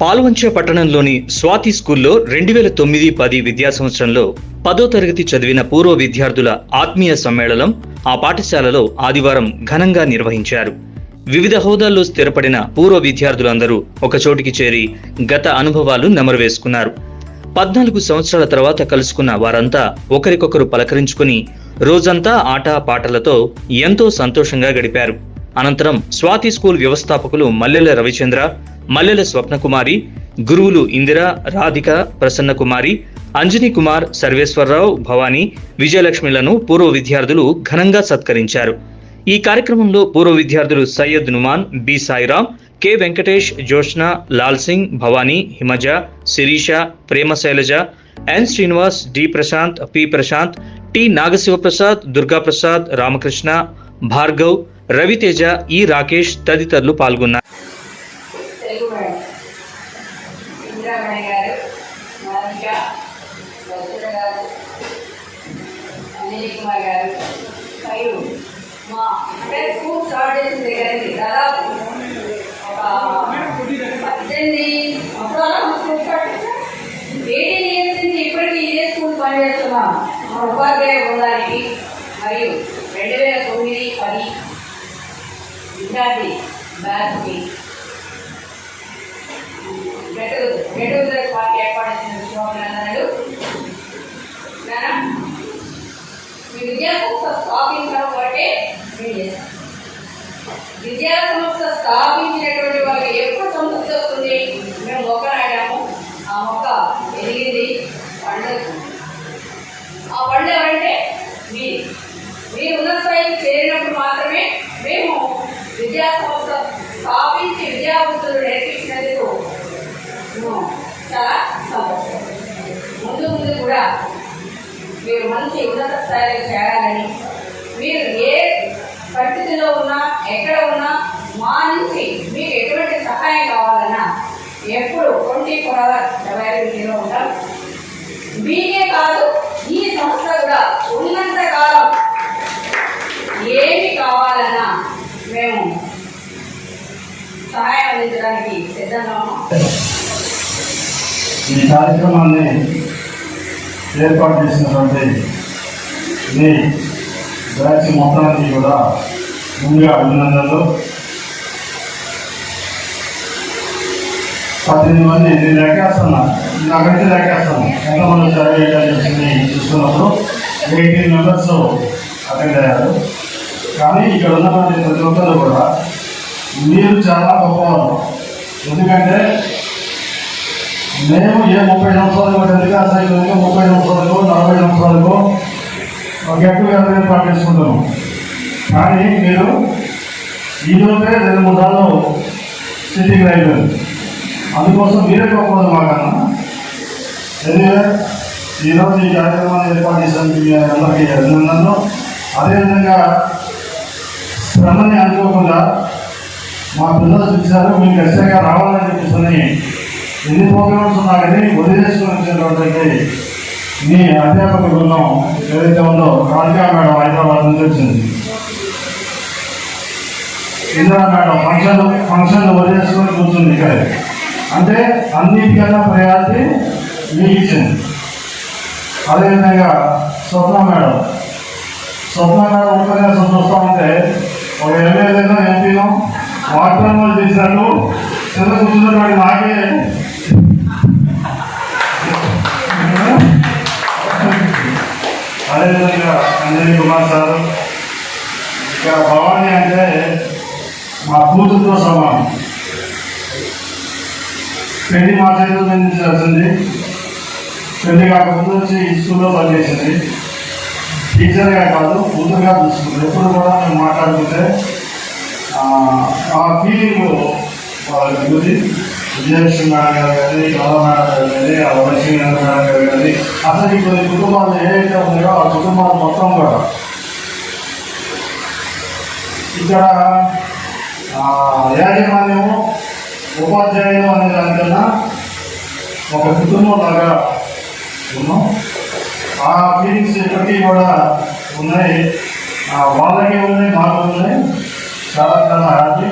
పాల్వంచ పట్టణంలోని స్వాతి స్కూల్లో రెండు వేల తొమ్మిది పది విద్యా సంవత్సరంలో పదో తరగతి చదివిన పూర్వ విద్యార్థుల ఆత్మీయ సమ్మేళనం ఆ పాఠశాలలో ఆదివారం ఘనంగా నిర్వహించారు. వివిధ హోదాల్లో స్థిరపడిన పూర్వ విద్యార్థులందరూ ఒకచోటికి చేరి గత అనుభవాలు నెమరవేసుకున్నారు. పద్నాలుగు సంవత్సరాల తర్వాత కలుసుకున్న వారంతా ఒకరికొకరు పలకరించుకుని రోజంతా ఆట పాటలతో ఎంతో సంతోషంగా గడిపారు. అనంతరం స్వాతి స్కూల్ వ్యవస్థాపకులు మల్లెల రవిచంద్ర మల్లెల స్వప్నకుమారి గురువులు ఇందిర రాధిక ప్రసన్న కుమారి అంజనీ కుమార్ సర్వేశ్వరరావు భవానీ విజయలక్ష్మిలను పూర్వ విద్యార్థులు ఘనంగా సత్కరించారు. ఈ కార్యక్రమంలో పూర్వ విద్యార్థులు Syed Numan B Sairam K Venkatesh Joshna Lal Singh Bhavani Himaja Sirisha Prema Sailaja N Srinivas D Prashanth P Prashanth T Nagasivaprasad Durgaprasad Ramakrishna Bhargav Raviteja E Rakesh తదితరులు పాల్గొన్నారు ఉపాధ్యాయ బృందానికి మరియు రెండు వేల తొమ్మిది పది విద్యార్థి బ్యాచ్కి గెటూజర్ పార్టీ ఏర్పాటు చేసిన శుభాభినందనలు మీ విద్యా సంస్థ స్థాపించడం బట్టే మేము విద్యా సంస్థ స్థాపించినటువంటి వాళ్ళకి ఎప్పుడు సంతృప్తి వస్తుంది? మేము మొక్క నాడాము ఆ మొక్క ఎదిగింది పండుగ ఆ పండుగ అంటే మీరు. మీరు ఉన్న స్థాయికి చేరినప్పుడు మాత్రం విద్యా సంస్థ స్థాపించి విద్యాబుద్ధులు నేర్పించినందుకు చాలా సంతోషం. ముందు ముందు కూడా మీరు మంచి ఉన్నత స్థాయిలో చేరాలని మీరు ఏ పరిస్థితిలో ఉన్నా ఎక్కడ ఉన్నా మా నుంచి మీకు ఎటువంటి సహాయం కావాలన్నా ఎప్పుడు ట్వంటీ ఫోర్ అవర్ అవైలబిలిటీలో ఉంటాం. మీకే కాదు ఈ సంస్థ కూడా ఉన్నంత కాలం ఏమి కావాలన్నా మేము సహాయం అందించడానికి సిద్ధంగా ఈ కార్యక్రమాన్ని ఏర్పాటు చేసినటువంటి మీ బ్యాచ్ మొత్తానికి కూడా ముందుగా అభినందనలు. పద్దెనిమిది మంది నేను లెక్కేస్తున్నా నాకైతే లెక్కేస్తాను ఎంతమంది వచ్చారు ఏంటని చూస్తున్నప్పుడు ఎయిటీన్ మెంబర్స్ అటెండ్ అయ్యారు. కానీ ఇక్కడ ఉన్నటువంటి ప్రతి ఒక్కరు కూడా మీరు చాలా గొప్పవారు. ఎందుకంటే మేము ఏ ముప్పై సంవత్సరాలకు తెలుగు అసలు ముప్పై సంవత్సరాలకు నలభై సంవత్సరాలకు ఒక ఎక్కువ గెట్ పాటిస్తున్నాము కానీ మీరు ఈరోజే రెండు మూడు సార్లు సిటీకి రైలు. అందుకోసం మీరే గొప్పవారు మాకన్నా. ఎనివే ఈరోజు ఈ కార్యక్రమాన్ని ఏర్పాటు చేసినందుకు మీ అందరికీ అభినందనలు. అదేవిధంగా శ్రమని అనుకోకుండా మా పిల్లలు చూశారు మీకు ఖచ్చితంగా రావాలని చెప్పేసి ఎన్ని ప్రోగ్రామ్స్ ఉన్నా కానీ వదిలేసుకుని వచ్చినటువంటి మీ అధ్యాపక బృందం ఏదైతే ఉందో రాధికా మేడం హైదరాబాద్ నుంచి వచ్చింది. ఇందిరా మేడం ఫంక్షన్ ఫంక్షన్ వదిలేసుకొని కూర్చుంది ఇక్కడ. అంటే అన్నిటికన్నా ప్రయారిటీ మీకు ఇచ్చింది. అదేవిధంగా స్వప్న మేడం. స్వప్న మేడం ఉపన్యాసం చూస్తూ ఉంటే ఒక ఎమ్మెల్యేనో ఎంపీనో వాటర్ చేసినట్టు కింద కూర్చున్నటువంటి నాకే అదేవిధంగా అంజలి కుమార్ సార్ ఇక భవాని అంటే మా కూతురుతో సమానం. పెళ్ళి మా చేతిలో నుంచి చేసింది పెళ్ళి కాకముందు వచ్చి స్కూల్లో పనిచేసింది. టీచర్గా కాదు కూతురుగా చూసుకుంది. ఎప్పుడు కూడా మేము మాట్లాడుకుంటే ఆ, ఫీలింగ్ వాళ్ళకి ఉంది విజయలక్ష్మి మేడం గారు కానీ కళా మేడం గారు కానీ ఆ వరలక్ష్మి మేడం గారు కానీ అసలు ఈ కుటుంబాలు ఏవైతే ఉన్నాయో ఆ కుటుంబాలు మొత్తం కూడా ఇక్కడ యాజమాన్యము ఉపాధ్యాయులు అనే దానికన్నా ఒక కుటుంబం లాగా ఉన్నాం. ఆ ఫీలింగ్స్ ఇప్పటికీ కూడా ఉన్నాయి. ఆ, వాళ్ళకి ఉన్నాయి మాకు ఉన్నాయి. చాలా చాలా హ్యాపీ